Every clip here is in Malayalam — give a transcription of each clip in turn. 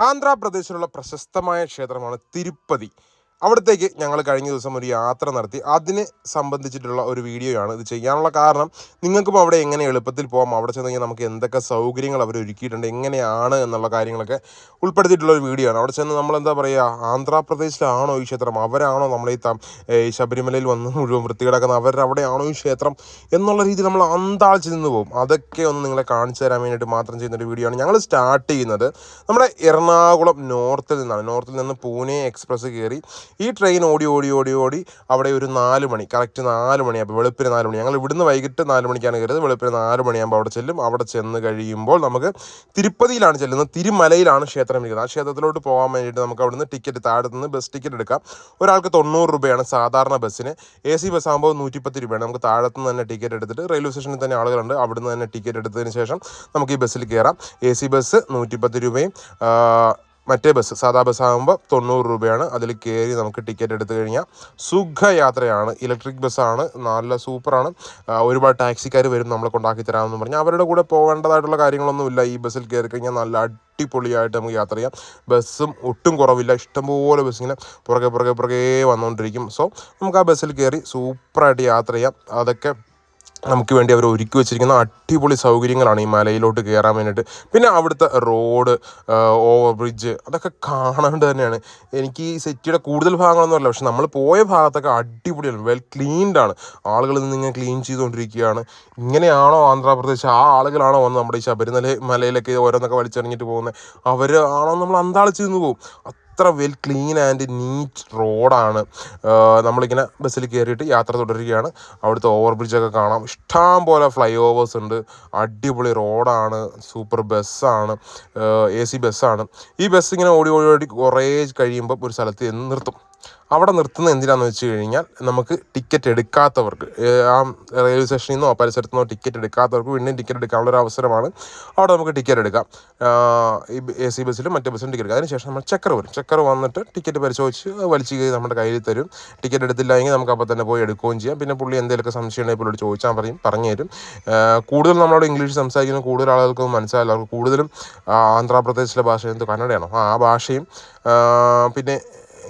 ആന്ധ്രാപ്രദേശിലുള്ള പ്രശസ്തമായ ക്ഷേത്രമാണ് തിരുപ്പതി. അവിടത്തേക്ക് ഞങ്ങൾ കഴിഞ്ഞ ദിവസം ഒരു യാത്ര നടത്തി. അതിനെ സംബന്ധിച്ചിട്ടുള്ള ഒരു വീഡിയോയാണ് ഇത് ചെയ്യാനുള്ള കാരണം നിങ്ങൾക്കും അവിടെ എങ്ങനെ എളുപ്പത്തിൽ പോകാം അവിടെ ചെന്ന് കഴിഞ്ഞാൽ നമുക്ക് എന്തൊക്കെ സൗകര്യങ്ങൾ അവർ ഒരുക്കിയിട്ടുണ്ട് എങ്ങനെയാണ് എന്നുള്ള കാര്യങ്ങളൊക്കെ ഉൾപ്പെടുത്തിയിട്ടുള്ള ഒരു വീഡിയോ ആണ് അവിടെ ചെന്ന് നമ്മൾ എന്താ പറയുക ആന്ധ്രാപ്രദേശിലാണോ ഈ ക്ഷേത്രം? അവരാണോ നമ്മളെ ഈ ശബരിമലയിൽ വന്ന് മുഴുവൻ വൃത്തികിടക്കുന്ന അവിടെയാണോ ഈ ക്ഷേത്രം? എന്നുള്ള രീതിയിൽ നമ്മൾ അന്താളിച്ച് നിന്ന് പോകും. അതൊക്കെ ഒന്ന് നിങ്ങളെ കാണിച്ചു തരാൻ വേണ്ടിയിട്ട് മാത്രം ചെയ്യുന്ന ഒരു വീഡിയോ ആണ് ഞങ്ങൾ സ്റ്റാർട്ട് ചെയ്യുന്നത്. നമ്മുടെ എറണാകുളം നോർത്തിൽ നിന്നാണ്. നോർത്തിൽ നിന്ന് പൂനെ എക്സ്പ്രസ് കയറി ഈ ട്രെയിൻ ഓടി ഓടി ഓടി ഓടി അവിടെ ഒരു നാല് മണി കറക്റ്റ് നാല് മണിയാകുമ്പോൾ വെളുപ്പിന് നാല് മണി. ഞങ്ങൾ ഇവിടുന്ന് വൈകിട്ട് നാല് മണിക്കാണ് കയറിയത്. വെളുപ്പിന് നാല് മണിയാകുമ്പോൾ അവിടെ ചെല്ലും. അവിടെ ചെന്ന് കഴിയുമ്പോൾ നമുക്ക് തിരുപ്പതിയിലാണ് ചെല്ലുന്നത്. തിരുമലയിലാണ് ക്ഷേത്രം ഇരിക്കുന്നത്. ആ ക്ഷേത്രത്തിലോട്ട് പോകാൻ വേണ്ടിയിട്ട് നമുക്ക് അവിടുന്ന് ടിക്കറ്റ് താഴെ നിന്ന് ബസ് ടിക്കറ്റ് എടുക്കാം. ഒരാൾക്ക് തൊണ്ണൂറ് രൂപയാണ് സാധാരണ ബസ്സിന് എ സി ബസ് ആകുമ്പോൾ നൂറ്റിപ്പത്ത് രൂപയാണ്. നമുക്ക് താഴെ നിന്ന് തന്നെ ടിക്കറ്റ് എടുത്തിട്ട് റെയിൽവേ സ്റ്റേഷനിൽ തന്നെ ആളുകളുണ്ട്. അവിടുന്ന് തന്നെ ടിക്കറ്റ് എടുത്തതിന് ശേഷം നമുക്ക് ഈ ബസ്സിൽ കയറാം. എ സി ബസ് നൂറ്റിപ്പത്ത് രൂപയും മറ്റേ ബസ് സാധാ ബസ് ആകുമ്പോൾ തൊണ്ണൂറ് രൂപയാണ്. അതിൽ കയറി നമുക്ക് ടിക്കറ്റ് എടുത്തു കഴിഞ്ഞാൽ സുഖയാത്രയാണ്. ഇലക്ട്രിക് ബസ്സാണ് നല്ല സൂപ്പറാണ്. ഒരുപാട് ടാക്സിക്കാർ വരും നമ്മളെ കൊണ്ടാക്കി തരാമെന്ന് പറഞ്ഞാൽ അവരുടെ കൂടെ പോകേണ്ടതായിട്ടുള്ള കാര്യങ്ങളൊന്നുമില്ല. ഈ ബസ്സിൽ കയറി കഴിഞ്ഞാൽ നല്ല അടിപൊളിയായിട്ട് നമുക്ക് യാത്ര ചെയ്യാം. ബസ്സും ഒട്ടും കുറവില്ല. ഇഷ്ടംപോലെ ബസ് ഇങ്ങനെ പുറകെ പുറകെ പുറകെ വന്നുകൊണ്ടിരിക്കും. സോ നമുക്ക് ആ ബസ്സിൽ കയറി സൂപ്പറായിട്ട് യാത്ര ചെയ്യാം. അതൊക്കെ നമുക്ക് വേണ്ടി അവർ ഒരുക്കി വെച്ചിരിക്കുന്ന അടിപൊളി സൗകര്യങ്ങളാണ് ഈ മലയിലോട്ട് കയറാൻ വേണ്ടിയിട്ട്. പിന്നെ അവിടുത്തെ റോഡ് ഓവർ ബ്രിഡ്ജ് അതൊക്കെ കാണാണ്ട് തന്നെയാണ്. എനിക്ക് ഈ സിറ്റിയുടെ കൂടുതൽ ഭാഗങ്ങളൊന്നും അല്ല പക്ഷെ നമ്മൾ പോയ ഭാഗത്തൊക്കെ അടിപൊളിയാണ് വെൽ ക്ലീൻഡ് ആണ്. ആളുകൾ നിന്ന് ക്ലീൻ ചെയ്തുകൊണ്ടിരിക്കുകയാണ്. ഇങ്ങനെയാണോ ആന്ധ്രാപ്രദേശ്? ആ ആളുകളാണോ വന്ന് നമ്മുടെ ഈ ശബരിമല മലയിലൊക്കെ ഓരോന്നൊക്കെ വലിച്ചെറിഞ്ഞിട്ട് പോകുന്നത്? അവർ നമ്മൾ അന്താളിച്ച് നിന്ന് പോകും? അത്ര വെൽ ക്ലീൻ ആൻഡ് നീറ്റ് റോഡാണ് നമ്മളിങ്ങനെ ബസ്സിൽ കയറിയിട്ട് യാത്ര തുടരുകയാണ്. അവിടുത്തെ ഓവർ ബ്രിഡ്ജൊക്കെ കാണാം. ഇഷ്ടം പോലെ ഫ്ലൈ ഓവേഴ്സ് ഉണ്ട്. അടിപൊളി റോഡാണ് സൂപ്പർ ബസ്സാണ് എ സി ബസ്സാണ് ഈ ബസ് ഇങ്ങനെ ഓടി ഓടി ഓടി കുറേ കഴിയുമ്പോൾ ഒരു സ്ഥലത്ത് നിർത്തും. അവിടെ നിർത്തുന്നത് എന്തിനാന്ന് വെച്ച് കഴിഞ്ഞാൽ നമുക്ക് ടിക്കറ്റ് എടുക്കാത്തവർക്ക് ആ റെയിൽവേ സ്റ്റേഷനിൽ നിന്നോ പരിസരത്തു നിന്നോ ടിക്കറ്റ് എടുക്കാത്തവർക്ക് വീണ്ടും ടിക്കറ്റ് എടുക്കാനുള്ള ഒരു അവസരമാണ്. അവിടെ നമുക്ക് ടിക്കറ്റ് എടുക്കാം. ഈ എ സി ബസ്സിലും മറ്റു ബസ്സിലും ടിക്കറ്റ് എടുക്കാം. അതിനുശേഷം നമ്മൾ ചെക്കർ വരും. ചെക്കർ വന്നിട്ട് ടിക്കറ്റ് പരിശോധിച്ച് വലിച്ചു കയറി നമ്മുടെ കയ്യിൽ തരും. ടിക്കറ്റ് എടുത്തില്ല എങ്കിൽ നമുക്ക് അപ്പോൾ തന്നെ പോയി എടുക്കുകയും ചെയ്യാം. പിന്നെ പുള്ളി എന്തെങ്കിലുമൊക്കെ സംശയം ഉണ്ടെങ്കിൽ പുള്ളിയോട് ചോദിച്ചാൽ പറയും പറഞ്ഞു തരും. കൂടുതൽ നമ്മളോട് ഇംഗ്ലീഷ് സംസാരിക്കുന്ന കൂടുതൽ ആളുകൾക്ക് അവർക്ക് കൂടുതലും ആന്ധ്രാപ്രദേശിലെ ഭാഷ എന്ത് കന്നഡയാണോ? ആ ഭാഷയും പിന്നെ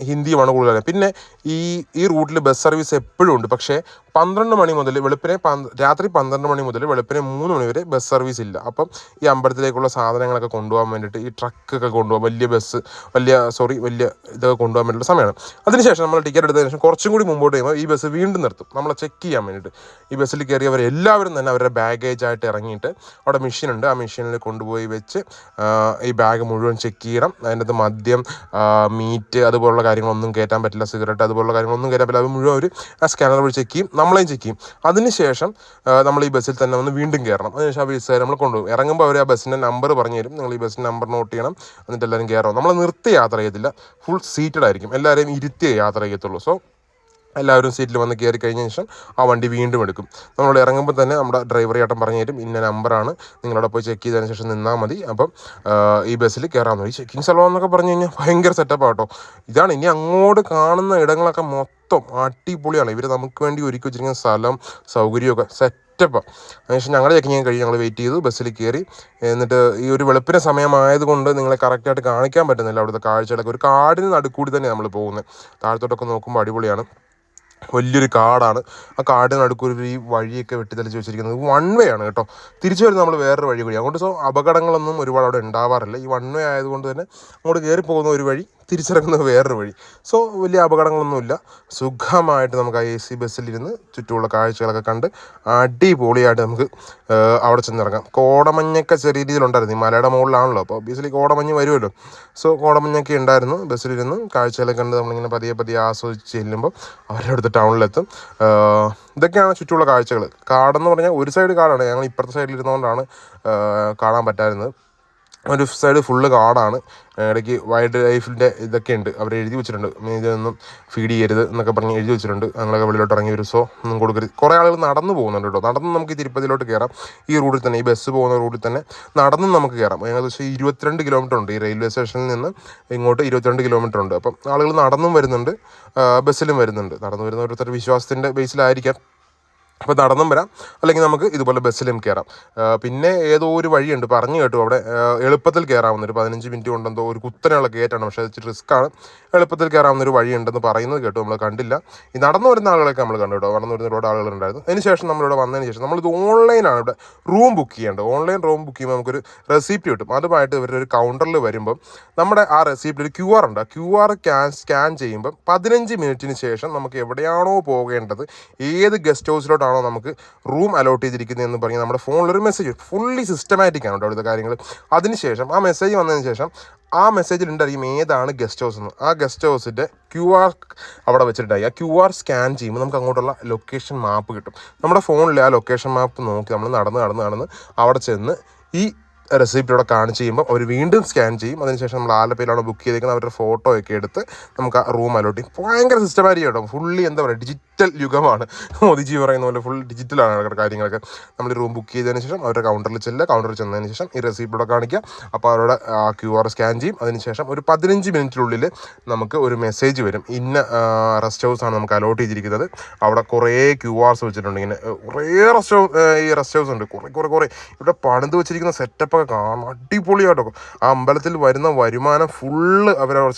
ഹിന്ദിയുമാണ് കൂടുതൽ പിന്നെ ഈ ഈ റൂട്ടിൽ ബസ് സർവീസ് എപ്പോഴും ഉണ്ട്. പക്ഷേ പന്ത്രണ്ട് മണി മുതൽ വെളുപ്പിനെ രാത്രി പന്ത്രണ്ട് മണി മുതൽ വെളുപ്പിനെ മൂന്ന് മണി വരെ ബസ് സർവീസ് ഇല്ല. അപ്പം ഈ അമ്പലത്തിലേക്കുള്ള സാധനങ്ങളൊക്കെ കൊണ്ടുപോകാൻ വേണ്ടിയിട്ട് ഈ ട്രക്കൊക്കെ കൊണ്ടുപോകാൻ വലിയ ബസ് വലിയ സോറി വലിയ ഇതൊക്കെ കൊണ്ടുപോകാൻ വേണ്ടിയുള്ള സമയമാണ്. അതിനുശേഷം നമ്മൾ ടിക്കറ്റ് എടുത്തതിന് ശേഷം കുറച്ചും കൂടി മുമ്പോട്ട് ചെയ്യുമ്പോൾ ഈ ബസ് വീണ്ടും നിർത്തും. നമ്മളെ ചെക്ക് ചെയ്യാൻ വേണ്ടിയിട്ട്. ഈ ബസ്സിൽ കയറിയവർ എല്ലാവരും തന്നെ അവരുടെ ബാഗേജ് ആയിട്ട് ഇറങ്ങിയിട്ട് അവിടെ മെഷീൻ ഉണ്ട്. ആ മെഷീനിൽ കൊണ്ടുപോയി വെച്ച് ഈ ബാഗ് മുഴുവൻ ചെക്ക് ചെയ്യണം. അതിന്റെ അകത്ത് മദ്യം മീറ്റ് അതുപോലുള്ള കാര്യങ്ങളൊന്നും കയറ്റാൻ പറ്റില്ല സിഗരറ്റ് അതുപോലുള്ള കാര്യങ്ങളൊന്നും കയറ്റാൻ പറ്റില്ല. അത് മുഴുവൻ അവർ ആ സ്കാനർ വഴി ചെക്ക് ചെയ്യും നമ്മളെയും ചെക്ക് ചെയ്യും. അതിനുശേഷം നമ്മൾ ഈ ബസ്സിൽ തന്നെ ഒന്ന് വീണ്ടും കയറണം. അതിനുശേഷം ആ ബസ്സുകാർ നമ്മൾ കൊണ്ടുപോകും. ഇറങ്ങുമ്പോൾ അവർ ആ ബസ്സിന്റെ നമ്പർ പറഞ്ഞു തരും. നിങ്ങൾ ഈ ബസ്സിന്റെ നമ്പർ നോട്ട് ചെയ്യണം. എന്നിട്ട് എല്ലാവരും കയറണം. നമ്മൾ നിർത്തി യാത്ര ചെയ്യത്തില്ല. ഫുൾ സീറ്റഡ് ആയിരിക്കും. എല്ലാവരെയും ഇരുത്തിയേ യാത്ര ചെയ്യത്തുള്ളൂ. സോ എല്ലാവരും സീറ്റിൽ വന്ന് കയറി കഴിഞ്ഞ ശേഷം ആ വണ്ടി വീണ്ടും എടുക്കും. നമ്മൾ ഇറങ്ങുമ്പോൾ തന്നെ നമ്മുടെ ഡ്രൈവർ ചേട്ടം പറഞ്ഞു തരും ഇന്ന നമ്പറാണ് നിങ്ങളവിടെ പോയി ചെക്ക് ചെയ്തതിന് ശേഷം നിന്നാൽ മതി. അപ്പം ഈ ബസ്സിൽ കയറാൻ മതി ചെക്കിങ് സ്ഥലം എന്നൊക്കെ പറഞ്ഞു കഴിഞ്ഞാൽ ഭയങ്കര സെറ്റപ്പ് ആട്ടോ. ഇതാണ് ഇനി അങ്ങോട്ട് കാണുന്ന ഇടങ്ങളൊക്കെ മൊത്തം അടിപൊളിയാണ്. ഇവർ നമുക്ക് വേണ്ടി ഒരുക്കി വെച്ചിരിക്കുന്ന സ്ഥലം സൗകര്യമൊക്കെ സെറ്റപ്പാണ് അതിനുശേഷം ഞങ്ങൾ ചെക്കിങ് കഴിഞ്ഞ് ഞങ്ങൾ വെയിറ്റ് ചെയ്തു ബസ്സിൽ കയറി എന്നിട്ട് ഈ ഒരു വെളുപ്പിന് സമയമായതുകൊണ്ട് നിങ്ങളെ കറക്റ്റായിട്ട് കാണിക്കാൻ പറ്റുന്നില്ല അവിടുത്തെ കാഴ്ചകളൊക്കെ. ഒരു കാടിന് നടുക്കൂടി തന്നെ നമ്മൾ പോകുന്നത് താഴത്തോട്ടൊക്കെ നോക്കുമ്പോൾ അടിപൊളിയാണ്. വലിയൊരു കാടാണ്. ആ കാടിന് നടുക്കൊരു ഈ വഴിയൊക്കെ വെട്ടിത്തെളിച്ച് വെച്ചിരിക്കുന്നത് വൺ വേ ആണ് കേട്ടോ. തിരിച്ചു വരുന്ന നമ്മൾ വേറൊരു വഴി കൂടി അതുകൊണ്ട് സോ അപകടങ്ങളൊന്നും ഒരുപാട് അവിടെ ഉണ്ടാവാറില്ല. ഈ വൺ വേ ആയതുകൊണ്ട് തന്നെ അങ്ങോട്ട് കയറി പോകുന്ന ഒരു വഴി തിരിച്ചിറങ്ങുന്നത് വേറൊരു വഴി. സോ വലിയ അപകടങ്ങളൊന്നുമില്ല. സുഖമായിട്ട് നമുക്ക് ആ എ സി ബസ്സിലിരുന്ന് ചുറ്റുമുള്ള കാഴ്ചകളൊക്കെ കണ്ട് അടിപൊളിയായിട്ട് നമുക്ക് അവിടെ ചെന്നിറങ്ങാം. കോടമഞ്ഞൊക്കെ ചെറിയ രീതിയിലുണ്ടായിരുന്നു. ഈ മലയുടെ മുകളിലാണല്ലോ. അപ്പോൾ ഒബിയസ്ലി കോടമഞ്ഞ് വരുമല്ലോ. സോ കോടമഞ്ഞൊക്കെ ഉണ്ടായിരുന്നു. ബസ്സിലിരുന്ന് കാഴ്ചകളൊക്കെ കണ്ട് നമ്മളിങ്ങനെ പതിയെ പതിയെ ആസ്വദിച്ച് ചെല്ലുമ്പോൾ അവരുടെ അടുത്ത് ടൗണിലെത്തും. ഇതൊക്കെയാണ് ചുറ്റുമുള്ള കാഴ്ചകൾ കാടെന്ന് പറഞ്ഞാൽ ഒരു സൈഡ് കാടാണ്. ഞങ്ങൾ ഇപ്പുറത്തെ സൈഡിൽ ഇരുന്നുകൊണ്ടാണ് കാണാൻ പറ്റായിരുന്നത് ഒരു സൈഡ് ഫുള്ള് കാടാണ്. ഇടയ്ക്ക് വൈൽഡ് ലൈഫിന്റെ ഇതൊക്കെ ഉണ്ട്. അവർ എഴുതി വെച്ചിട്ടുണ്ട്. ഇതൊന്നും ഫീഡ് ചെയ്യരുത് എന്നൊക്കെ പറഞ്ഞ് എഴുതി വെച്ചിട്ടുണ്ട്. ഞങ്ങളൊക്കെ വെളിയിലോട്ട് ഇറങ്ങി വരും. സോ ഒന്നും കൊടുക്കരുത്. കുറേ ആളുകൾ നടന്നു പോകുന്നുണ്ട് കേട്ടോ. നടന്ന് നമുക്ക് തിരുപ്പതിയിലോട്ട് കയറാം ഈ റൂട്ടിൽ തന്നെ ഈ ബസ് പോകുന്ന റൂട്ടിൽ തന്നെ നടന്നും നമുക്ക് കയറാം ഏകദേശം ഇരുപത്തിരണ്ട് കിലോമീറ്റർ ഉണ്ട് ഈ റെയിൽവേ സ്റ്റേഷനിൽ നിന്ന് ഇങ്ങോട്ട് ഇരുപത്തിരണ്ട് കിലോമീറ്റർ ഉണ്ട്. അപ്പം ആളുകൾ നടന്നും വരുന്നുണ്ട്. ബസ്സിലും വരുന്നുണ്ട്. നടന്നു വരുന്ന ഓരോരുത്തരുടെ വിശ്വാസത്തിന്റെ ബേസിലായിരിക്കാം അപ്പോൾ നടന്നും വരാം. അല്ലെങ്കിൽ നമുക്ക് ഇതുപോലെ ബസ്സിലും കയറാം പിന്നെ ഏതോ ഒരു വഴിയുണ്ട്. പറഞ്ഞു കേട്ടു അവിടെ. എളുപ്പത്തിൽ കയറാവുന്ന ഒരു പതിനഞ്ച് മിനിറ്റ് കൊണ്ടെന്തോ ഒരു കുത്തനെയുള്ള കയറ്റാണ് പക്ഷേ അത് റിസ്ക്കാണ് എളുപ്പത്തിൽ കയറാവുന്ന ഒരു വഴിയുണ്ടെന്ന് പറയുന്നത് കേട്ടു. നമ്മൾ കണ്ടില്ല. ഈ നടന്നു വരുന്ന ആളുകളൊക്കെ നമ്മൾ കണ്ടു കേട്ടോ. നടന്നു വരുന്ന ഒരുപാട് ആളുകളുണ്ടായിരുന്നു. അതിന് ശേഷം നമ്മളിവിടെ വന്നതിന് ശേഷം നമ്മളിത് ഓൺലൈനാണ് ഇവിടെ റൂം ബുക്ക് ചെയ്യേണ്ടത്. ഓൺലൈൻ റൂം ബുക്ക് ചെയ്യുമ്പോൾ നമുക്കൊരു റെസിപ്റ്റ് കിട്ടും. അതുമായിട്ട് ഇവരുടെ ഒരു കൗണ്ടറിൽ വരുമ്പം നമ്മുടെ ആ റെസിപ്റ്റ് ഒരു ക്യു ആർ ഉണ്ട്. ആ ക്യു ആർ സ്കാൻ ചെയ്യുമ്പം പതിനഞ്ച് മിനിറ്റിന് ശേഷം നമുക്ക് എവിടെയാണോ പോകേണ്ടത് ഏത് ഗസ്റ്റ് ഹൗസിലോട്ടാണോ നമുക്ക് റൂം അലോട്ട് ചെയ്തിരിക്കുന്നത് എന്ന് പറഞ്ഞ് നമ്മുടെ ഫോണിലൊരു മെസ്സേജ് ഫുള്ളി സിസ്റ്റമാറ്റിക് ആണ് കേട്ടോ അവിടുത്തെ കാര്യങ്ങൾ അതിനുശേഷം ആ മെസ്സേജ് വന്നതിന് ശേഷം ആ മെസ്സേജിൽ ഉണ്ടായിരിക്കും ഏതാണ് ഗസ്റ്റ് ഹൗസ് എന്ന്. ആ ഗസ്റ്റ് ഹൗസിന്റെ ക്യു ആർ അവിടെ വെച്ചിട്ടായി ആ ക്യു ആർ സ്കാൻ ചെയ്യുമ്പോൾ നമുക്ക് അങ്ങോട്ടുള്ള ലൊക്കേഷൻ മാപ്പ് കിട്ടും. നമ്മുടെ ഫോണിൽ ആ ലൊക്കേഷൻ മാപ്പ് നോക്കി നമ്മൾ നടന്ന് നടന്ന് നടന്ന് അവിടെ ചെന്ന് ഈ റെസിപ്റ്റ് ഇവിടെ കാണിച്ച് ചെയ്യുമ്പോൾ അവർ വീണ്ടും സ്കാൻ ചെയ്യും. അതിനുശേഷം നമ്മൾ ആലപ്പയിലാണ് ബുക്ക് ചെയ്തേക്കുന്നത് അവരുടെ ഫോട്ടോ ഒക്കെ എടുത്ത് നമുക്ക് ആ റൂം അലോട്ട് ചെയ്യും. ഭയങ്കര സിസ്റ്റമാറ്റിക് കേട്ടോ. ഫുള്ളി എന്താ പറയുക ഡിജിറ്റൽ യുഗമാണ്. മോദിജി പറയുന്ന പോലെ ഫുൾ ഡിജിറ്റലാണ് കാര്യങ്ങളൊക്കെ. നമ്മൾ റൂം ബുക്ക് ചെയ്തതിന് ശേഷം അവരുടെ കൗണ്ടറിൽ ചെല്ലുക. കൗണ്ടറിൽ ചെന്നതിന് ശേഷം ഈ റെസിപ്റ്റ് ഇവിടെ കാണിക്കുക. അപ്പോൾ അവരുടെ ക്യു ആർ സ്കാൻ ചെയ്യും. അതിനുശേഷം ഒരു പതിനഞ്ച് മിനിറ്റിനുള്ളിൽ നമുക്ക് ഒരു മെസ്സേജ് വരും. ഇന്ന റെസ്റ്റ് ഹൗസാണ് നമുക്ക് അലോട്ട് ചെയ്തിരിക്കുന്നത്. അവിടെ കുറേ ക്യു ആർസ് വെച്ചിട്ടുണ്ട്. ഇങ്ങനെ കുറേ റെസ്റ്റ് ഹൗസ് ഈ റെസ്റ്റ് ഹൗസ് ഉണ്ട്. കുറേ കുറേ കുറേ. ഇവിടെ പണിത് വെച്ചിരിക്കുന്ന സെറ്റപ്പൊക്കെ കാണാൻ അടിപൊളിയായിട്ടൊക്കെ. ആ അമ്പലത്തിൽ വരുന്ന വരുമാനം ഫുള്ള് അവരവിടെ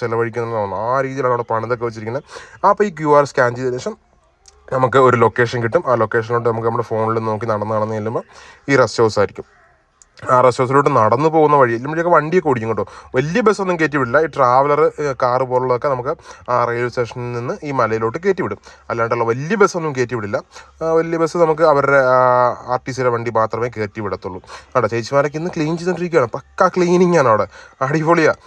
തോന്നുന്നു ആ രീതിയിലാണ് അവിടെ പണിതൊക്കെ വെച്ചിരിക്കുന്നത്. അപ്പോൾ ഈ ക്യു ആർ സ്കാൻ ചെയ്ത ശേഷം നമുക്ക് ഒരു ലൊക്കേഷൻ കിട്ടും. ആ ലൊക്കേഷനിലോട്ട് നമുക്ക് നമ്മുടെ ഫോണിൽ നോക്കി നടന്ന് നടന്ന് ചെല്ലുമ്പോൾ ഈ റെസ്റ്റ് ഹൗസ് ആയിരിക്കും. ആ റെസ്റ്റ് ഹൗസിലോട്ട് നടന്നു പോകുന്ന വഴി നമ്മുടെയൊക്കെ വണ്ടിയൊക്കെ ഓടിക്കും കേട്ടോ. വലിയ ബസ്സൊന്നും കയറ്റി വിടില്ല ഈ ട്രാവലർ കാർ പോലുള്ളതൊക്കെ നമുക്ക് ആ റെയിൽവേ സ്റ്റേഷനിൽ നിന്ന് ഈ മലയിലോട്ട് കയറ്റി വിടും അല്ലാണ്ടുള്ള വലിയ ബസ്സൊന്നും കയറ്റി വിടില്ല വലിയ ബസ് നമുക്ക് അവരുടെ ആർ ടി സിയുടെ വണ്ടി മാത്രമേ കയറ്റി വിടത്തുള്ളൂ കേട്ടോ ചേച്ചിമാരൊക്കെ ഇന്ന് ക്ലീൻ ചെയ്തുകൊണ്ടിരിക്കുകയാണ് പക്ക ക്ലീനിങ് ആണ് അവിടെ. അടിപൊളിയാണ്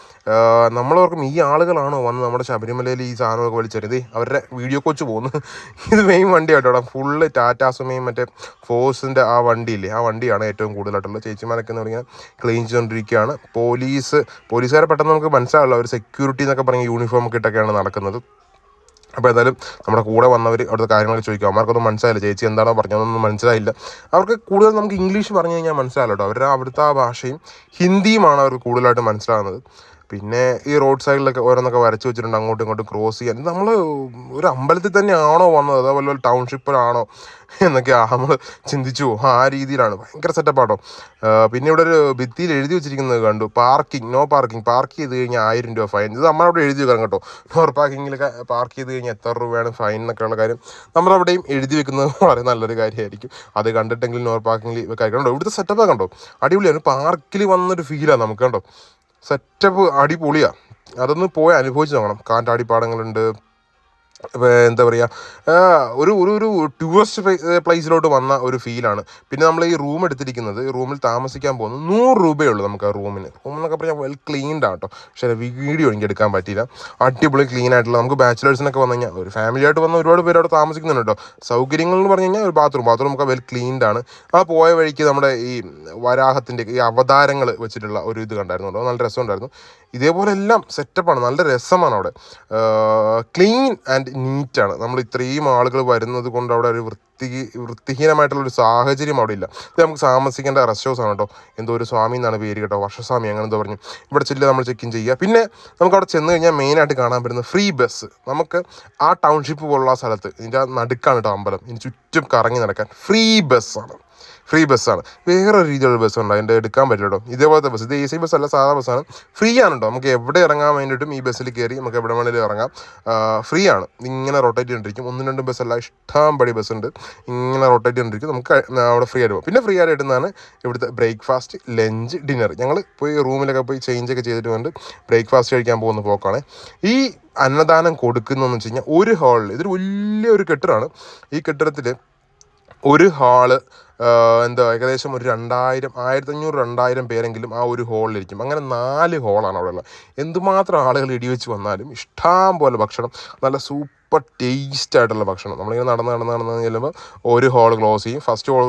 നമ്മളോർക്കും ഈ ആളുകളാണോ വന്ന് നമ്മുടെ ശബരിമലയിൽ ഈ സാധനമൊക്കെ വലിച്ചെറിയത് അവരുടെ വീഡിയോ കോച്ച് പോകുന്നു. ഇത് മെയിൻ വണ്ടിയായിട്ടോ ഫുള്ള് ടാറ്റാ സുമയും മറ്റേ ഫോഴ്സിന്റെ ആ വണ്ടിയില്ലേ? ആ വണ്ടിയാണ് ഏറ്റവും കൂടുതലായിട്ടുള്ളത്. ചേച്ചിമാരൊക്കെ എന്ന് പറഞ്ഞാൽ ക്ലീൻ ചെയ്തുകൊണ്ടിരിക്കുകയാണ്. പോലീസ് പോലീസുകാരെ പെട്ടെന്ന് നമുക്ക് മനസ്സിലാവില്ല. അവർ സെക്യൂരിറ്റി എന്നൊക്കെ പറഞ്ഞ യൂണിഫോം ഒക്കെ ഇട്ടൊക്കെയാണ് നടക്കുന്നത്. അപ്പോൾ എന്തായാലും നമ്മുടെ കൂടെ വന്നവർ അവിടുത്തെ കാര്യങ്ങളൊക്കെ ചോദിക്കും. അവർക്കൊന്നും മനസ്സിലായില്ല. ചേച്ചി എന്താണോ പറഞ്ഞതൊന്നും മനസ്സിലായില്ല. അവർക്ക് കൂടുതൽ നമുക്ക് ഇംഗ്ലീഷ് പറഞ്ഞു കഴിഞ്ഞാൽ മനസ്സിലാവില്ല കേട്ടോ. അവരുടെ അവിടുത്തെ ആ ഭാഷയും ഹിന്ദിയുമാണ് അവർക്ക് കൂടുതലായിട്ട് മനസ്സിലാകുന്നത് പിന്നെ ഈ റോഡ് സൈഡിലൊക്കെ ഓരോന്നൊക്കെ വരച്ച് വെച്ചിട്ടുണ്ട്. അങ്ങോട്ടും ഇങ്ങോട്ടും ക്രോസ് ചെയ്യാൻ. നമ്മൾ ഒരു അമ്പലത്തിൽ തന്നെയാണോ വന്നത്? അതോ വല്ല ടൗൺഷിപ്പിലാണോ എന്നൊക്കെ നമ്മൾ ചിന്തിച്ചു ആ രീതിയിലാണ്. ഭയങ്കര സെറ്റപ്പാട്ടോ പിന്നെ ഇവിടെ ഒരു ഭിത്തിയിൽ എഴുതി വെച്ചിരിക്കുന്നത് കണ്ടു. പാർക്കിംഗ് നോ പാർക്കിംഗ് പാർക്ക് ചെയ്ത് കഴിഞ്ഞാൽ ആയിരം രൂപ ഫൈൻ ഇത് നമ്മളവിടെ എഴുതി വെക്കണം കേട്ടോ. നോർ പാർക്കിങ്ങിലൊക്കെ പാർക്ക് ചെയ്ത് കഴിഞ്ഞാൽ എത്ര രൂപയാണ് ഫൈൻ എന്നൊക്കെയുള്ള കാര്യം നമ്മളവിടെയും എഴുതി വെക്കുന്നത് വളരെ നല്ലൊരു കാര്യമായിരിക്കും. അത് കണ്ടിട്ടെങ്കിലും നോർ പാർക്കിങ്ങിൽ വെക്കാൻ കണ്ടോ? ഇവിടുത്തെ സെറ്റപ്പ് കണ്ടോ? അടിപൊളിയാണ്. പാർക്കിൽ വന്നൊരു ഫീലാണ് നമുക്ക് കണ്ടോ? സെറ്റപ്പ് അടിപൊളിയാണ് അതൊന്ന് പോയി അനുഭവിച്ച് നോക്കണം. കാറ്റാടിപ്പാടങ്ങളുണ്ട്. എന്താ പറയുക ഒരു ഒരു ഒരു ടൂറിസ്റ്റ് പ്ലേസിലോട്ട് വന്ന ഒരു ഫീലാണ് പിന്നെ നമ്മൾ ഈ റൂം എടുത്തിരിക്കുന്നത് ഈ റൂമിൽ താമസിക്കാൻ പോകുന്നത് നൂറ് രൂപയേ ഉള്ളൂ നമുക്ക് ആ റൂമിന് റൂം എന്നൊക്കെ പറഞ്ഞാൽ വെൽ ക്ലീൻഡ് ആട്ടോ പക്ഷേ വീഡിയോ എനിക്ക് എടുക്കാൻ പറ്റിയില്ല. അടിപൊളി ക്ലീൻ ആയിട്ടുള്ള നമുക്ക് ബാച്ചിലേഴ്സിനൊക്കെ വന്നു കഴിഞ്ഞാൽ ഒരു ഫാമിലി ആയിട്ട് വന്ന ഒരുപാട് പേര് അവിടെ താമസിക്കുന്നുണ്ട് കേട്ടോ സൗകര്യങ്ങൾ എന്ന് പറഞ്ഞു കഴിഞ്ഞാൽ ഒരു ബാത്റൂം ബാത്റൂം ഒക്കെ വെൽ ക്ലീൻഡ് ആണ്. ആ പോയ വഴിക്ക് നമ്മുടെ ഈ വരാഹത്തിന്റെ ഈ അവതാരങ്ങൾ വെച്ചിട്ടുള്ള ഒരു ഇത് കണ്ടായിരുന്നു കേട്ടോ നല്ല രസമുണ്ടായിരുന്നു. ഇതേപോലെ എല്ലാം സെറ്റപ്പാണ് നല്ല രസമാണ് അവിടെ. ക്ലീൻ ആൻഡ് നീറ്റാണ് നമ്മൾ ഇത്രയും ആളുകൾ വരുന്നത് കൊണ്ട് അവിടെ ഒരു വൃത്തി വൃത്തിഹീനമായിട്ടുള്ള ഒരു സാഹചര്യം അവിടെ ഇല്ല. ഇത് നമുക്ക് താമസിക്കേണ്ട റെസ്റ്റ് ഹൗസ് ആണ് കേട്ടോ. എന്തോ ഒരു സ്വാമി എന്നാണ് പേര് കേട്ടോ. വർഷസ്വാമി അങ്ങനെ എന്തോ പറഞ്ഞു. ഇവിടെ ചെല്ലുക നമ്മൾ ചെക്ക് ഇൻ ചെയ്യുക. പിന്നെ നമുക്ക് അവിടെ ചെന്ന് കഴിഞ്ഞാൽ മെയിനായിട്ട് കാണാൻ പറ്റുന്ന ഫ്രീ ബസ് നമുക്ക് ആ ടൗൺഷിപ്പ് പോലുള്ള സ്ഥലത്ത് ഇതിന്റെ നടുക്കാണ് കേട്ടോ അമ്പലം. ഇതിന് ചുറ്റും കറങ്ങി നടക്കാൻ ഫ്രീ ബസ്സാണ് ഫ്രീ ബസ്സാണ് വേറെ രീതിയിലുള്ള ബസ്സുണ്ട് അതിന്റെ എടുക്കാൻ പറ്റും കേട്ടോ. ഇതേപോലത്തെ ബസ് ഇത് എ സി ബസ് അല്ല സാധാ ബസ്സാണ് ഫ്രീ ആണ് കേട്ടോ. നമുക്ക് എവിടെ ഇറങ്ങാൻ വേണ്ടിയിട്ടും ഈ ബസ്സിൽ കയറി നമുക്ക് എവിടെ വേണമെങ്കിലും ഇറങ്ങാം. ഫ്രീ ആണ്. ഇങ്ങനെ റൊട്ടേറ്റ് ചെയ്തിരിക്കും ഒന്നും രണ്ടും ബസ്സല്ല ഇഷ്ടം പടി ബസ്സുണ്ട് ഇങ്ങനെ റൊട്ടേറ്റ് ചെയ്തിരിക്കും നമുക്ക് അവിടെ ഫ്രീ ആയിട്ട് പിന്നെ ഫ്രീ ആയിട്ട് കിട്ടുന്നതാണ് ഇവിടുത്തെ ബ്രേക്ക്ഫാസ്റ്റ് ലഞ്ച് ഡിന്നർ ഞങ്ങൾ പോയി റൂമിലൊക്കെ പോയി ചേഞ്ച് ഒക്കെ ചെയ്തിട്ട് കൊണ്ട് ബ്രേക്ക്ഫാസ്റ്റ് കഴിക്കാൻ പോകുന്ന പോക്കാണ്. ഈ അന്നദാനം കൊടുക്കുന്നതെന്ന് വെച്ച് കഴിഞ്ഞാൽ ഒരു ഹാളിൽ ഇതൊരു വലിയൊരു കെട്ടിടമാണ്. ഈ കെട്ടിടത്തിൽ ഒരു ഹാൾ എന്താ ഏകദേശം ഒരു രണ്ടായിരം ആയിരത്തഞ്ഞൂറ് രണ്ടായിരം പേരെങ്കിലും ആ ഒരു ഹോളിലിരിക്കും അങ്ങനെ നാല് ഹോളാണ് അവിടെ ഉള്ളത് എന്തുമാത്രം ആളുകൾ ഇടിവെച്ച് വന്നാലും ഇഷ്ടം പോലെ ഭക്ഷണം നല്ല സൂപ്പർ ടേസ്റ്റ് ആയിട്ടുള്ള ഭക്ഷണം. നമ്മളിങ്ങനെ നടന്ന് നടന്ന് നടന്ന് ചെല്ലുമ്പോൾ ഒരു ഹോൾ ക്ലോസ് ചെയ്യും. ഫസ്റ്റ് ഹോൾ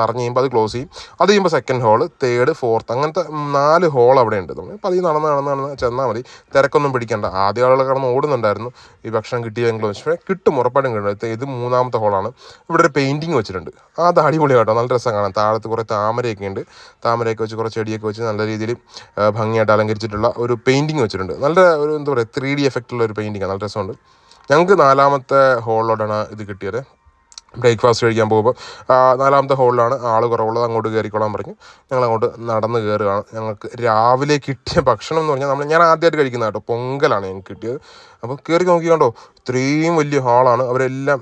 നിറഞ്ഞ് കഴിയുമ്പോൾ അത് ക്ലോസ് ചെയ്യും. അത് കഴിയുമ്പോൾ സെക്കൻഡ് ഹോൾ തേർഡ് ഫോർത്ത് അങ്ങനത്തെ നാല് ഹോൾ അവിടെ ഉണ്ട്. നമ്മൾ അപ്പോൾ അത് നടന്ന് നടന്ന് നടന്ന് ചെന്നാൽ മതി. തിരക്കൊന്നും പിടിക്കേണ്ട. ആദ്യ ആളുകൾ കടന്ന് ഓടുന്നുണ്ടായിരുന്നു. ഈ ഭക്ഷണം കിട്ടിയെങ്കിലും പക്ഷേ കിട്ടും ഉറപ്പായിട്ടും കിട്ടും. ഇത് മൂന്നാമത്തെ ഹോളാണ് ഇവിടെ ഒരു പെയിന്റിങ് വെച്ചിട്ടുണ്ട്. അത് അടിപൊളി കേട്ടോ. നല്ല രസം കാണാം. താഴത്ത് കുറേ താമരയൊക്കെ ഉണ്ട്. താമരയൊക്കെ വെച്ച് കുറച്ച് ചെടിയൊക്കെ വെച്ച് നല്ല രീതിയിൽ ഭംഗിയായിട്ട് അലങ്കരിച്ചിട്ടുള്ള ഒരു പെയിന്റിങ് വെച്ചിട്ടുണ്ട്. നല്ല ഒരു എന്താ പറയുക ത്രീ ഡി എഫക്റ്റുള്ള ഒരു പെയിന്റിങ് നല്ല രസമുണ്ട്. ഞങ്ങൾക്ക് നാലാമത്തെ ഹോളിലോട്ടാണ് ഇത് കിട്ടിയത്. ബ്രേക്ക്ഫാസ്റ്റ് കഴിക്കാൻ പോകുമ്പോൾ നാലാമത്തെ ഹോളിലാണ് ആൾ കുറവുള്ളത്. അങ്ങോട്ട് കയറിക്കോളാൻ പറഞ്ഞു ഞങ്ങൾ അങ്ങോട്ട് നടന്ന് കയറുകയാണ് ഞങ്ങൾക്ക് രാവിലെ കിട്ടിയ ഭക്ഷണം എന്ന് പറഞ്ഞാൽ നമ്മൾ ഞാൻ ആദ്യമായിട്ട് കഴിക്കുന്ന കേട്ടോ. പൊങ്കലാണ് ഞങ്ങൾക്ക് കിട്ടിയത്. അപ്പോൾ കയറി നോക്കിക്കണ്ടോ ഇത്രയും വലിയ ഹാളാണ്. അവരെല്ലാം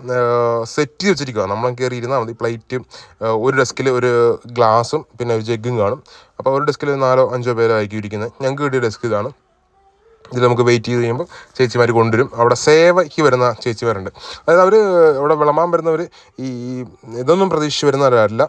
സെറ്റ് ചെയ്ത് വെച്ചിരിക്കുക നമ്മൾ കയറി ഇരുന്നാൽ മതി. പ്ലേറ്റും ഒരു ഡെസ്കിൽ ഒരു ഗ്ലാസും പിന്നെ ഒരു ജഗ്ഗും കാണും. അപ്പോൾ ഒരു ഡെസ്കിൽ നാലോ അഞ്ചോ പേരായിരിക്കും ഇരിക്കുന്നത്. ഞങ്ങൾക്ക് കിട്ടിയ ഡെസ്ക് ഇതാണ്. ഇതിൽ നമുക്ക് വെയിറ്റ് ചെയ്ത് കഴിയുമ്പോൾ ചേച്ചിമാർ കൊണ്ടുവരും. അവിടെ സേവയ്ക്ക് വരുന്ന ചേച്ചിമാരുണ്ട്. അതായത് അവർ ഇവിടെ വിളമ്പാൻ വരുന്നവർ ഈ ഇതൊന്നും പ്രതീക്ഷിച്ച് വരുന്നവരല്ല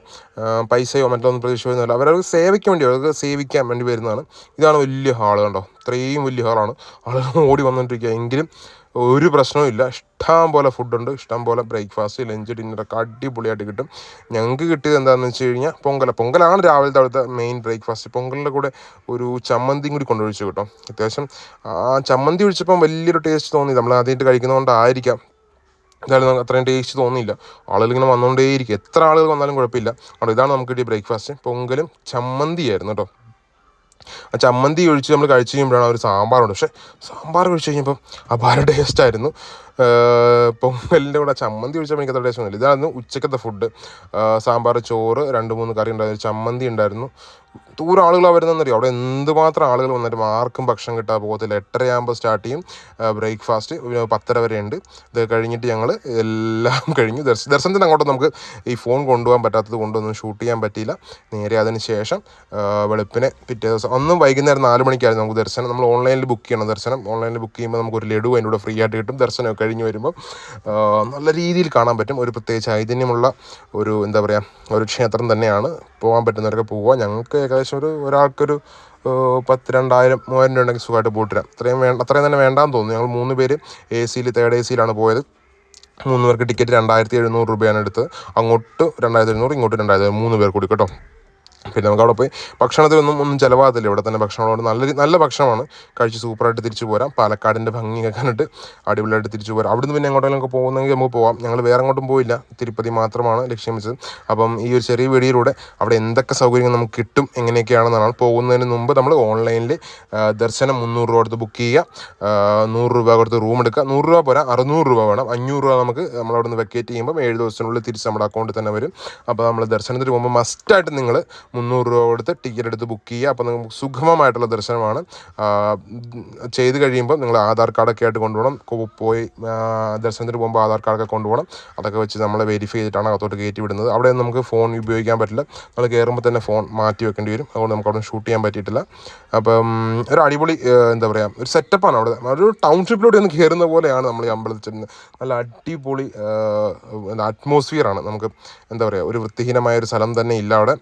പൈസയോ മറ്റൊന്നും പ്രതീക്ഷിച്ച് വരുന്നവരല്ല അവരവർക്ക് സേവയ്ക്ക് വേണ്ടി അവർക്ക് സേവിക്കാൻ വേണ്ടി വരുന്നതാണ്. ഇതാണ് വലിയ ഹാൾ കണ്ടോ? ഇത്രയും വലിയ ഹാളാണ്. ആളുകൾ ഓടി വന്നുകൊണ്ടിരിക്കുക എങ്കിലും ഒരു പ്രശ്നവും ഇല്ല. ഇഷ്ടം പോലെ ഫുഡുണ്ട് ഇഷ്ടം പോലെ ബ്രേക്ക്ഫാസ്റ്റ് ലഞ്ച് ഡിന്നറൊക്കെ അടിപൊളിയായിട്ട് കിട്ടും. ഞങ്ങൾക്ക് കിട്ടിയത് എന്താണെന്ന് വെച്ച് കഴിഞ്ഞാൽ പൊങ്കല പൊങ്കലാണ് രാവിലത്തെ അവിടുത്തെ മെയിൻ ബ്രേക്ക്ഫാസ്റ്റ് പൊങ്കലിന്റെ കൂടെ ഒരു ചമ്മന്തിയും കൂടി കൊണ്ടൊഴിച്ചു കിട്ടും. അത്യാവശ്യം ആ ചമ്മന്തി ഒഴിച്ചപ്പം വലിയൊരു ടേസ്റ്റ് തോന്നി. നമ്മൾ ആദ്യമായിട്ട് കഴിക്കുന്നതുകൊണ്ടായിരിക്കാം എന്തായാലും നമുക്ക് അത്രയും ടേസ്റ്റ് തോന്നിയില്ല. ആളുകൾ ഇങ്ങനെ വന്നുകൊണ്ടേയിരിക്കും എത്ര ആളുകൾ വന്നാലും കുഴപ്പമില്ല. അവിടെ ഇതാണ് നമുക്ക് കിട്ടിയ ബ്രേക്ക്ഫാസ്റ്റ് പൊങ്കലും ചമ്മന്തിയായിരുന്നു കേട്ടോ. ആ ചമ്മന്തി ഒഴിച്ച് നമ്മൾ കഴിച്ച് കഴിയുമ്പോഴാണ് ഒരു സാമ്പാറുണ്ട്. പക്ഷേ സാമ്പാർ കഴിച്ച് കഴിഞ്ഞപ്പം അപാര ടേസ്റ്റായിരുന്നു പൊങ്കലിന്റെ കൂടെ ചമ്മന്തി ഒഴിച്ചാൽ എനിക്ക് അത്ര ടേസ്റ്റ് ഒന്നുമില്ല ഇതായിരുന്നു ഉച്ചക്കത്തെ ഫുഡ് സാമ്പാർ ചോറ് രണ്ട് മൂന്ന് കറി ഉണ്ടായിരുന്നു. ചമ്മന്തി ഉണ്ടായിരുന്നു. ദൂരം ആളുകളാണ് വരുന്നതെന്നറിയോ? അവിടെ എന്തുമാത്രം ആളുകൾ വന്നിട്ട് ആർക്കും ഭക്ഷണം കിട്ടാൻ പോകത്തില്ല. എട്ടരയാകുമ്പോൾ സ്റ്റാർട്ട് ചെയ്യും. ബ്രേക്ക്ഫാസ്റ്റ് പത്തര വരെ ഉണ്ട്. ഇത് കഴിഞ്ഞിട്ട് ഞങ്ങൾ എല്ലാം കഴിഞ്ഞു ദർശ ദർശനത്തിന് അങ്ങോട്ട് നമുക്ക് ഈ ഫോൺ കൊണ്ടുപോകാൻ പറ്റാത്തത് കൊണ്ടൊന്നും ഷൂട്ട് ചെയ്യാൻ പറ്റിയില്ല. നേരെ അതിന് ശേഷം വെളുപ്പിനെ പിറ്റേ ദിവസം അന്നും വൈകുന്നേരം നാല് മണിക്കായിരുന്നു നമുക്ക് ദർശനം. നമ്മൾ ഓൺലൈനിൽ ബുക്ക് ചെയ്യണം ദർശനം. ഓൺലൈനിൽ ബുക്ക് ചെയ്യുമ്പോൾ നമുക്ക് ഒരു ലഡു അതിന്റെ കൂടെ ഫ്രീ ആയിട്ട് കിട്ടും. ദർശനം കഴിഞ്ഞ് വരുമ്പോൾ നല്ല രീതിയിൽ കാണാൻ പറ്റും. ഒരു പ്രത്യേകിച്ച് ചൈതന്യമുള്ള ഒരു എന്താ പറയുക ഒരു ക്ഷേത്രം തന്നെയാണ് പോകാൻ പറ്റുന്നവരൊക്കെ പോവുക. ഞങ്ങൾക്ക് ഏകദേശം ഒരു ഒരാൾക്കൊരു പത്ത് രണ്ടായിരം മൂവായിരം രൂപ ഉണ്ടെങ്കിൽ സുഖമായിട്ട് പോയിട്ട് വരാം അത്രയും വേണ്ട അത്രയും തന്നെ വേണ്ടാന്ന് തോന്നുന്നു. ഞങ്ങൾ മൂന്ന് പേര് എ സിയിൽ തേർഡ് എ സിയിലാണ് പോയത്. മൂന്ന് പേർക്ക് ടിക്കറ്റ് രണ്ടായിരത്തി എഴുന്നൂറ് രൂപയാണ് എടുത്തത്. അങ്ങോട്ട് രണ്ടായിരത്തി എഴുന്നൂറ് ഇങ്ങോട്ട് രണ്ടായിരത്തി. മൂന്ന് പേർ കൂടി കേട്ടോ. പിന്നെ നമുക്ക് അവിടെ പോയി ഭക്ഷണത്തിനൊന്നും ഒന്നും ചിലവാകത്തില്ല. ഇവിടെ തന്നെ ഭക്ഷണങ്ങളോട് നല്ല നല്ല ഭക്ഷണമാണ്. കഴിച്ച് സൂപ്പറായിട്ട് തിരിച്ചു പോരാം. പാലക്കാടിന്റെ ഭംഗി കണ്ടിട്ട് അടിപൊളിയായിട്ട് തിരിച്ചു പോരാം. അവിടുന്ന് പിന്നെ എങ്ങോട്ടെങ്കിലും പോകുന്നെങ്കിൽ നമുക്ക് പോകാം ഞങ്ങൾ വേറെ എങ്ങോട്ടും പോയില്ല. തിരുപ്പതി മാത്രമാണ് ലക്ഷ്യം വെച്ചത്. അപ്പം ഈ ഒരു ചെറിയ വീഡിയോയിലൂടെ അവിടെ എന്തൊക്കെ സൗകര്യങ്ങൾ നമുക്ക് കിട്ടും എങ്ങനെയൊക്കെയാണെന്നാണ് പോകുന്നതിന് മുമ്പ് നമ്മൾ ഓൺലൈനിൽ ദർശനം മുന്നൂറ് രൂപ കൊടുത്ത് ബുക്ക് ചെയ്യുക. നൂറ് രൂപ കൊടുത്ത് റൂം എടുക്കുക. നൂറ് രൂപ പോരാ. അറുന്നൂറ് രൂപ വേണം. അഞ്ഞൂറ് രൂപ നമുക്ക് നമ്മളവിടുന്ന് വെക്കേറ്റ് ചെയ്യുമ്പോൾ ഏഴ് ദിവസത്തിനുള്ളിൽ തിരിച്ച് നമ്മുടെ അക്കൗണ്ടിൽ തന്നെ വരും. അപ്പോൾ നമ്മൾ ദർശനത്തിന് പോകുമ്പോൾ മസ്റ്റായിട്ട് നിങ്ങൾ മുന്നൂറ് രൂപ കൊടുത്ത് ടിക്കറ്റ് എടുത്ത് ബുക്ക് ചെയ്യുക. അപ്പോൾ നിങ്ങൾക്ക് സുഗമമായിട്ടുള്ള ദർശനമാണ്. ചെയ്ത് കഴിയുമ്പോൾ നിങ്ങൾ ആധാർ കാർഡൊക്കെ ആയിട്ട് കൊണ്ടുപോകണം. പോയി ദർശനത്തിന് പോകുമ്പോൾ ആധാർ കാർഡൊക്കെ കൊണ്ടുപോകണം. അതൊക്കെ വെച്ച് നമ്മൾ വെരിഫൈ ചെയ്തിട്ടാണ് അകത്തോട്ട് കയറ്റി വിടുന്നത്. അവിടെ നമുക്ക് ഫോൺ ഉപയോഗിക്കാൻ പറ്റില്ല. നമ്മൾ കയറുമ്പോൾ തന്നെ ഫോൺ മാറ്റി വെക്കേണ്ടി വരും. അതുകൊണ്ട് നമുക്ക് അവിടെ ഷൂട്ട് ചെയ്യാൻ പറ്റിയിട്ടില്ല. അപ്പം ഒരു അടിപൊളി എന്താ പറയുക ഒരു സെറ്റപ്പാണ് അവിടെ. ഒരു ടൗൺഷിപ്പിലൂടെ ഒന്ന് കയറുന്ന പോലെയാണ് നമ്മൾ ഈ അമ്പലത്തിൽ ചെന്ന് നല്ല അടിപൊളി അറ്റ്മോസ്ഫിയറാണ് നമുക്ക് എന്താ പറയുക ഒരു വൃത്തിഹീനമായ ഒരു സ്ഥലം തന്നെ ഇല്ല അവിടെ.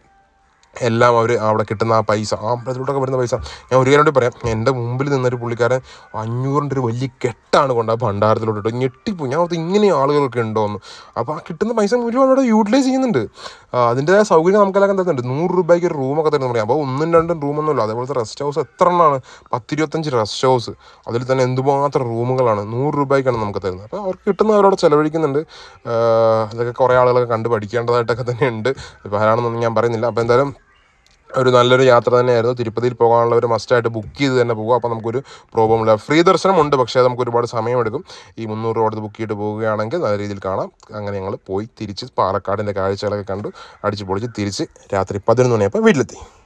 എല്ലാം അവർ അവിടെ കിട്ടുന്ന ആ പൈസ ആ അമ്പലത്തിലോട്ടൊക്കെ വരുന്ന പൈസ. ഞാൻ ഒരു കാര്യം കൂടി പറയാം. എന്റെ മുമ്പിൽ നിന്നൊരു പുള്ളിക്കാരൻ അഞ്ഞൂറിന്റെ ഒരു വലിയ കെട്ടാണ് കൊണ്ട് ആ ഭണ്ഡാരത്തിലോട്ട് ഇട്ട്. ഞെട്ടിപ്പോയി. ഞാൻ ഓർത്ത് ഇങ്ങനെ ആളുകളൊക്കെ ഉണ്ടോ എന്ന് അപ്പോൾ ആ കിട്ടുന്ന പൈസ മുഴുവൻ അവിടെ യൂട്ടിലൈസ് ചെയ്യുന്നുണ്ട്. അതിന്റെതായ സൗകര്യം നമുക്കെല്ലാം തരുന്നുണ്ട് നൂറ് രൂപയ്ക്ക് ഒരു റൂമൊക്കെ തരുന്നു പറയാം. അപ്പോൾ ഒന്നും രണ്ടും റൂമൊന്നുമില്ല അതേപോലത്തെ റെസ്റ്റ് ഹൗസ് എത്ര എണ്ണമാണ്? പത്തിരുപത്തഞ്ച് റെസ്റ്റ് ഹൗസ് അതിൽ തന്നെ എന്തുമാത്രം റൂമുകളാണ്? നൂറ് രൂപയ്ക്കാണ് നമുക്ക് തരുന്നത്. അപ്പോൾ അവർക്ക് കിട്ടുന്ന അവരോട് ചിലവഴിക്കുന്നുണ്ട്. അതൊക്കെ കുറേ ആളുകളൊക്കെ കണ്ട് പഠിക്കേണ്ടതായിട്ടൊക്കെ തന്നെ ഉണ്ട്. ഇപ്പോൾ ആരാണെന്നൊന്നും ഞാൻ പറയുന്നില്ല. അപ്പോൾ എന്തായാലും ഒരു നല്ലൊരു യാത്ര തന്നെയായിരുന്നു. തിരുപ്പതിയിൽ പോകാനുള്ളവർ മസ്റ്റായിട്ട് ബുക്ക് ചെയ്ത് തന്നെ പോകുക അപ്പോൾ നമുക്കൊരു പ്രോബ്ലം ഇല്ല. ഫ്രീ ദർശനമുണ്ട് പക്ഷേ നമുക്ക് ഒരുപാട് സമയമെടുക്കും. ഈ മുന്നൂറ് രൂപ അടുത്ത് ബുക്ക് ചെയ്തിട്ട് പോവുകയാണെങ്കിൽ നല്ല രീതിയിൽ കാണാം. അങ്ങനെ ഞങ്ങൾ പോയി തിരിച്ച് പാലക്കാടിന്റെ കാഴ്ചകളൊക്കെ കണ്ടു. അടിച്ച് പൊളിച്ച് തിരിച്ച് രാത്രി പതിനൊന്ന് മണിയപ്പോൾ വീട്ടിലെത്തി.